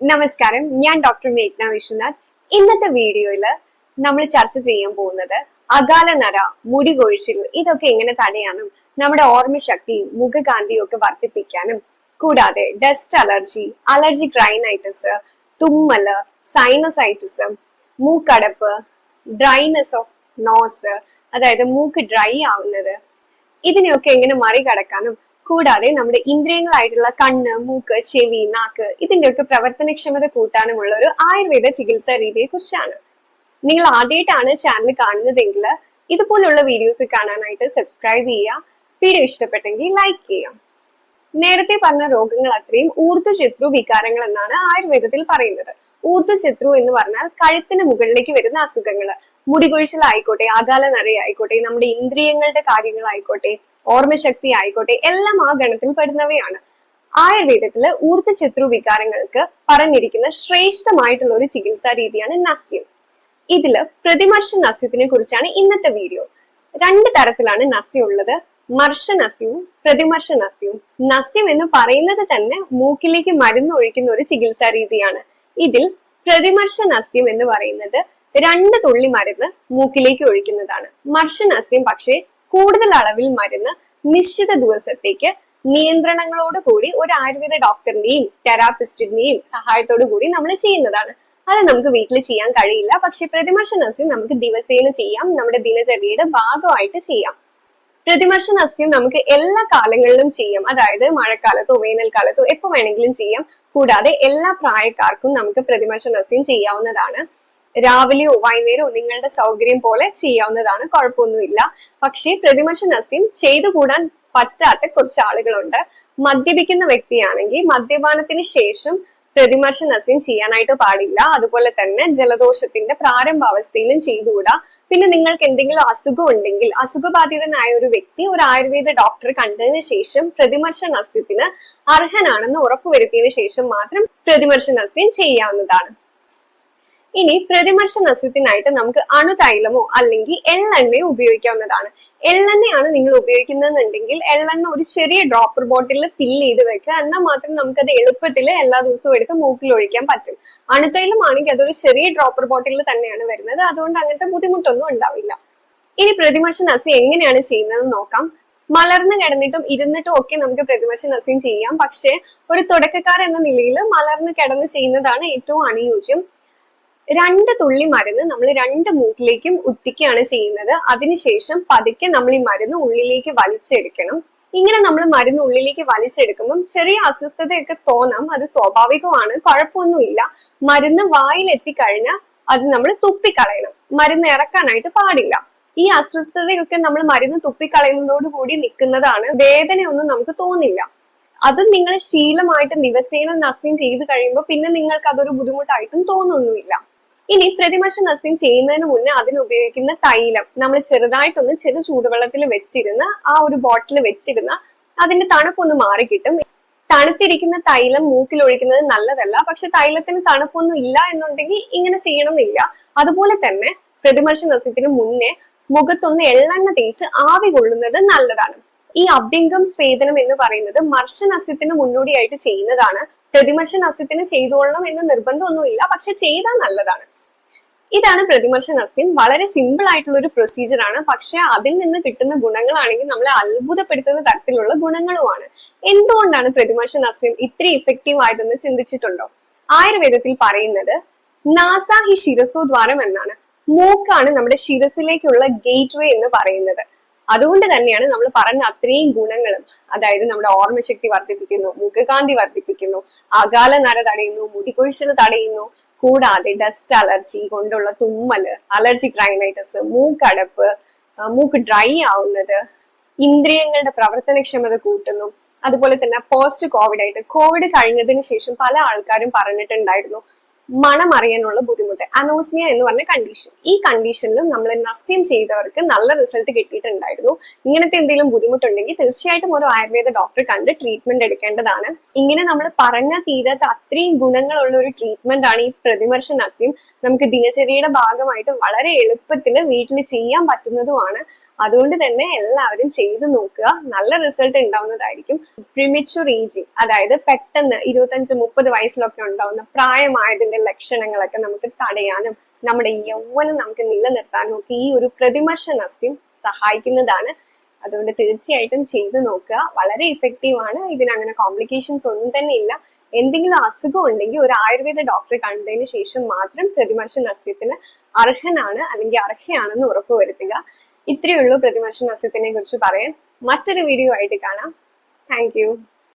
നമസ്കാരം. ഞാൻ ഡോക്ടർ മേഘ്ന വിശ്വനാഥ്. ഇന്നത്തെ വീഡിയോയിൽ നമ്മൾ ചർച്ച ചെയ്യാൻ പോകുന്നത് അകാല നര മുടി കൊഴിച്ചിൽ ഇതൊക്കെ എങ്ങനെ തടയാനും നമ്മുടെ ഓർമ്മശക്തിയും മുഖകാന്തിയും ഒക്കെ വർദ്ധിപ്പിക്കാനും കൂടാതെ ഡസ്റ്റ് അലർജി അലർജി ക്രൈനൈറ്റിസ് തുമ്മൽ സൈനസൈറ്റിസ് മൂക്കടപ്പ് ഡ്രൈനെസ് ഓഫ് നോസ് അതായത് മൂക്ക് ഡ്രൈ ആവുന്നത് ഇതിനെയൊക്കെ എങ്ങനെ മറികടക്കാനും കൂടാതെ നമ്മുടെ ഇന്ദ്രിയങ്ങളായിട്ടുള്ള കണ്ണ് മൂക്ക് ചെവി നാക്ക് ഇതിന്റെയൊക്കെ പ്രവർത്തനക്ഷമത കൂട്ടാനുമുള്ള ഒരു ആയുർവേദ ചികിത്സാ രീതിയെ കുറിച്ചാണ് നിങ്ങൾ ആദ്യമായിട്ടാണ് ചാനൽ കാണുന്നതെങ്കിൽ ഇതുപോലുള്ള വീഡിയോസ് കാണാനായിട്ട് സബ്സ്ക്രൈബ് ചെയ്യുക. വീഡിയോ ഇഷ്ടപ്പെട്ടെങ്കിൽ ലൈക്ക് ചെയ്യാം നേരത്തെ പറഞ്ഞ രോഗങ്ങൾ അത്രയും ഊർധ്വചത്രു വികാരങ്ങൾ എന്നാണ് ആയുർവേദത്തിൽ പറയുന്നത്. ഊർധ്വചത്രു എന്ന് പറഞ്ഞാൽ കഴുത്തിന് മുകളിലേക്ക് വരുന്ന അസുഖങ്ങൾ. മുടികൊഴിച്ചിലായിക്കോട്ടെ ആകാല നിറയായിക്കോട്ടെ നമ്മുടെ ഇന്ദ്രിയങ്ങളുടെ കാര്യങ്ങളായിക്കോട്ടെ ഓർമ്മശക്തി ആയിക്കോട്ടെ എല്ലാം ആ ഗണത്തിൽ പെടുന്നവയാണ്. ആയുർവേദത്തിൽ ഊർജശത്രു വികാരങ്ങൾക്ക് പറഞ്ഞിരിക്കുന്ന ശ്രേഷ്ഠമായിട്ടുള്ള ഒരു ചികിത്സാ രീതിയാണ് നസ്യം. ഇതിൽ പ്രതിമർശ നസ്യത്തിനെ കുറിച്ചാണ് ഇന്നത്തെ വീഡിയോ. രണ്ട് തരത്തിലാണ് നസ്യം ഉള്ളത്. മർശ നസ്യവും പ്രതിമർശ നസ്യവും. നസ്യം എന്ന് പറയുന്നത് തന്നെ മൂക്കിലേക്ക് മരുന്ന് ഒഴിക്കുന്ന ഒരു ചികിത്സാ രീതിയാണ്. ഇതിൽ പ്രതിമർശ നസ്യം എന്ന് പറയുന്നത് രണ്ട് തുള്ളി മരുന്ന് മൂക്കിലേക്ക് ഒഴിക്കുന്നതാണ്. മർഷനാസ്യം പക്ഷേ കൂടുതൽ അളവിൽ മരുന്ന് നിശ്ചിത ദിവസത്തേക്ക് നിയന്ത്രണങ്ങളോട് കൂടി ഒരു ആയുർവേദ ഡോക്ടറിന്റെയും തെറാപ്പിസ്റ്റിന്റെയും സഹായത്തോടു കൂടി നമ്മൾ ചെയ്യുന്നതാണ്. അത് നമുക്ക് വീട്ടിൽ ചെയ്യാൻ കഴിയില്ല. പക്ഷെ പ്രതിമർശ നസ്യം നമുക്ക് ദിവസേന ചെയ്യാം. നമ്മുടെ ദിനചര്യയുടെ ഭാഗമായിട്ട് ചെയ്യാം. പ്രതിമർശ നസ്യം നമുക്ക് എല്ലാ കാലങ്ങളിലും ചെയ്യാം. അതായത് മഴക്കാലത്തോ വേനൽക്കാലത്തോ എപ്പോ വേണമെങ്കിലും ചെയ്യാം. കൂടാതെ എല്ലാ പ്രായക്കാർക്കും നമുക്ക് പ്രതിമർശ നസ്യം ചെയ്യാവുന്നതാണ്. രാവിലെയോ വൈകുന്നേരമോ നിങ്ങളുടെ സൗകര്യം പോലെ ചെയ്യാവുന്നതാണ്. കുഴപ്പമൊന്നുമില്ല. പക്ഷേ പ്രതിമശ നസീം ചെയ്തു കൂടാൻ പറ്റാത്ത കുറച്ച് ആളുകളുണ്ട്. മദ്യപിക്കുന്ന വ്യക്തിയാണെങ്കിൽ മദ്യപാനത്തിന് ശേഷം പ്രതിമർശ നസീം ചെയ്യാനായിട്ട് പാടില്ല. അതുപോലെ തന്നെ ജലദോഷത്തിന്റെ പ്രാരംഭാവസ്ഥയിലും ചെയ്തുകൂടാ പിന്നെ നിങ്ങൾക്ക് എന്തെങ്കിലും അസുഖം ഉണ്ടെങ്കിൽ അസുഖബാധിതനായ ഒരു വ്യക്തി ഒരു ആയുർവേദ ഡോക്ടറെ കണ്ടതിന് ശേഷം പ്രതിമർശ നസ്യത്തിന് അർഹനാണെന്ന് ഉറപ്പുവരുത്തിയതിനു ശേഷം മാത്രം പ്രതിമർശ നസ്യം ചെയ്യാവുന്നതാണ്. ഇനി പ്രതിമർശ നസ്യത്തിനായിട്ട് നമുക്ക് അണുതൈലമോ അല്ലെങ്കിൽ എള്ളെണ്ണയോ ഉപയോഗിക്കാവുന്നതാണ്. എള്ളെണ്ണയാണ് നിങ്ങൾ ഉപയോഗിക്കുന്നതെന്നുണ്ടെങ്കിൽ എള്ളെണ്ണ ഒരു ചെറിയ ഡ്രോപ്പർ ബോട്ടിലിൽ ഫില്ല് ചെയ്ത് വെക്കുക. എന്നാൽ മാത്രം നമുക്കത് എളുപ്പത്തിൽ എല്ലാ ദിവസവും എടുത്ത് മൂക്കിൽ ഒഴിക്കാൻ പറ്റും. അണുതൈലമാണെങ്കിൽ അതൊരു ചെറിയ ഡ്രോപ്പർ ബോട്ടിലിൽ തന്നെയാണ് വരുന്നത്. അതുകൊണ്ട് അങ്ങനത്തെ ബുദ്ധിമുട്ടൊന്നും ഉണ്ടാവില്ല. ഇനി പ്രതിമർശ നസ്യം എങ്ങനെയാണ് ചെയ്യുന്നതെന്ന് നോക്കാം. മലർന്നു കിടന്നിട്ടും ഇരുന്നിട്ടും ഒക്കെ നമുക്ക് പ്രതിമർശ നസ്യം ചെയ്യാം. പക്ഷേ ഒരു തുടക്കക്കാർ എന്ന നിലയിൽ മലർന്നു കിടന്ന് ചെയ്യുന്നതാണ് ഏറ്റവും അനുയോജ്യം രണ്ട് തുള്ളി മരുന്ന് നമ്മൾ രണ്ട് മൂക്കിലേക്കും ഉറ്റിക്കുകയാണ് ചെയ്യുന്നത്. അതിനുശേഷം പതുക്കെ നമ്മൾ ഈ മരുന്ന് ഉള്ളിലേക്ക് വലിച്ചെടുക്കണം. ഇങ്ങനെ നമ്മൾ മരുന്ന് ഉള്ളിലേക്ക് വലിച്ചെടുക്കുമ്പം ചെറിയ അസ്വസ്ഥതയൊക്കെ തോന്നാം. അത് സ്വാഭാവികമാണ്. കുഴപ്പമൊന്നുമില്ല. മരുന്ന് വായിൽ എത്തിക്കഴിഞ്ഞാൽ അത് നമ്മൾ തുപ്പിക്കളയണം. മരുന്ന് ഇറക്കാനായിട്ട് പാടില്ല. ഈ അസ്വസ്ഥതയൊക്കെ നമ്മൾ മരുന്ന് തുപ്പിക്കളയുന്നതോടുകൂടി നിൽക്കുന്നതാണ്. വേദനയൊന്നും നമുക്ക് തോന്നില്ല. അതും നിങ്ങൾ ശീലമായിട്ട് ദിവസേന നസ്യം ചെയ്ത് കഴിയുമ്പോൾ പിന്നെ നിങ്ങൾക്ക് അതൊരു ബുദ്ധിമുട്ടായിട്ടും തോന്നുന്നില്ല ഇനി പ്രതിമർശ നസ്യം ചെയ്യുന്നതിന് മുന്നേ അതിന് ഉപയോഗിക്കുന്ന തൈലം. നമ്മൾ ചെറുതായിട്ടൊന്ന് ചെറു ചൂടുവെള്ളത്തിൽ വെച്ചിരുന്ന ആ ഒരു ബോട്ടിൽ വെച്ചിരുന്ന അതിന്റെ തണുപ്പൊന്ന് മാറി കിട്ടും. തണുത്തിരിക്കുന്ന തൈലം മൂക്കിൽ ഒഴിക്കുന്നത് നല്ലതല്ല. പക്ഷെ തൈലത്തിന് തണുപ്പൊന്നും ഇല്ല എന്നുണ്ടെങ്കിൽ ഇങ്ങനെ ചെയ്യണമെന്നില്ല അതുപോലെ തന്നെ പ്രതിമർശ നസ്യത്തിന് മുന്നേ മുഖത്തൊന്ന് എള്ളെണ്ണ തേച്ച് ആവി കൊള്ളുന്നത് നല്ലതാണ്. ഈ അഭ്യംഗം സ്വേദനം എന്ന് പറയുന്നത് മർശനസ്യത്തിന് മുന്നോടിയായിട്ട് ചെയ്യുന്നതാണ്. പ്രതിമർശ നസ്യത്തിന് ചെയ്തോളണം എന്ന് നിർബന്ധമൊന്നുമില്ല. പക്ഷെ ചെയ്താൽ നല്ലതാണ്. ഇതാണ് പ്രതിമർശ നസ്യം വളരെ സിമ്പിൾ ആയിട്ടുള്ള ഒരു പ്രൊസീജിയർ ആണ്. പക്ഷെ അതിൽ നിന്ന് കിട്ടുന്ന ഗുണങ്ങളാണെങ്കിൽ നമ്മളെ അത്ഭുതപ്പെടുത്തുന്ന തരത്തിലുള്ള ഗുണങ്ങളുമാണ്. എന്തുകൊണ്ടാണ് പ്രതിമർശ നസ്യം ഇത്ര ഇഫക്റ്റീവ് ആയതെന്ന് ചിന്തിച്ചിട്ടുണ്ടോ? ആയുർവേദത്തിൽ പറയുന്നത് നാസ ഹി ശിരസോദ്വാരം എന്നാണ്. മൂക്കാണ് നമ്മുടെ ശിരസിലേക്കുള്ള ഗേറ്റ് വേ എന്ന് പറയുന്നത്. അതുകൊണ്ട് തന്നെയാണ് നമ്മൾ പറഞ്ഞ അത്രയും ഗുണങ്ങളും. അതായത് നമ്മുടെ ഓർമ്മശക്തി വർദ്ധിപ്പിക്കുന്നു മുഖകാന്തി വർദ്ധിപ്പിക്കുന്നു അകാല നര തടയുന്നു മുടികൊഴിച്ചിൽ തടയുന്നു കൂടാതെ ഡസ്റ്റ് അലർജി കൊണ്ടുള്ള തുമ്മൽ അലർജി റൈനൈറ്റിസ് മൂക്കടപ്പ് മൂക്ക് ഡ്രൈ ആവുന്നത് ഇന്ദ്രിയങ്ങളുടെ പ്രവർത്തനക്ഷമത കൂട്ടുന്നു. അതുപോലെ തന്നെ പോസ്റ്റ് കോവിഡ് ആയിട്ട് കോവിഡ് കഴിഞ്ഞതിന് ശേഷം പല ആൾക്കാരും പറഞ്ഞിട്ടുണ്ടായിരുന്നു മണം അറിയാനുള്ള ബുദ്ധിമുട്ട് അനോസ്മിയ എന്ന് പറഞ്ഞ കണ്ടീഷൻ ഈ കണ്ടീഷനിൽ നമ്മൾ നസ്യം ചെയ്തവർക്ക് നല്ല റിസൾട്ട് കിട്ടിയിട്ടുണ്ടായിരുന്നു. ഇങ്ങനത്തെ എന്തെങ്കിലും ബുദ്ധിമുട്ടുണ്ടെങ്കിൽ തീർച്ചയായിട്ടും ഒരു ആയുർവേദ ഡോക്ടറെ കണ്ട് ട്രീറ്റ്മെന്റ് എടുക്കേണ്ടതാണ്. ഇങ്ങനെ നമ്മൾ പറഞ്ഞ തീരാത്ത അത്രയും ഗുണങ്ങളുള്ള ഒരു ട്രീറ്റ്മെന്റ് ആണ് ഈ പ്രതിമർശ നസ്യം. നമുക്ക് ദിനചര്യയുടെ ഭാഗമായിട്ട് വളരെ എളുപ്പത്തിൽ വീട്ടിൽ ചെയ്യാൻ പറ്റുന്നതുമാണ്. അതുകൊണ്ട് തന്നെ എല്ലാവരും ചെയ്തു നോക്കുക. നല്ല റിസൾട്ട് ഉണ്ടാവുന്നതായിരിക്കും. പ്രിമിച്ചുർ ഏജിങ് അതായത് പെട്ടെന്ന് ഇരുപത്തഞ്ച് മുപ്പത് വയസ്സിലൊക്കെ ഉണ്ടാവുന്ന പ്രായമായതിന്റെ ലക്ഷണങ്ങളൊക്കെ നമുക്ക് തടയാനും നമ്മുടെ യൗവനം നമുക്ക് നിലനിർത്താനും ഒക്കെ ഈ ഒരു പ്രതിമർശ നസ്യം സഹായിക്കുന്നതാണ്. അതുകൊണ്ട് തീർച്ചയായിട്ടും ചെയ്തു നോക്കുക. വളരെ ഇഫക്റ്റീവ് ആണ്. ഇതിന് അങ്ങനെ കോംപ്ലിക്കേഷൻസ് ഒന്നും തന്നെ ഇല്ല. എന്തെങ്കിലും അസുഖം ഉണ്ടെങ്കിൽ ഒരു ആയുർവേദ ഡോക്ടറെ കണ്ടതിന് ശേഷം മാത്രം പ്രതിമർശ നസ്യത്തിന് അർഹനാണ് അല്ലെങ്കിൽ അർഹയാണെന്ന് ഉറപ്പുവരുത്തുക ഇത്രയേ ഉള്ളൂ പ്രതിമർശ നസ്യത്തിനെ കുറിച്ച് പറയാൻ. മറ്റൊരു വീഡിയോ ആയിട്ട് കാണാം. താങ്ക്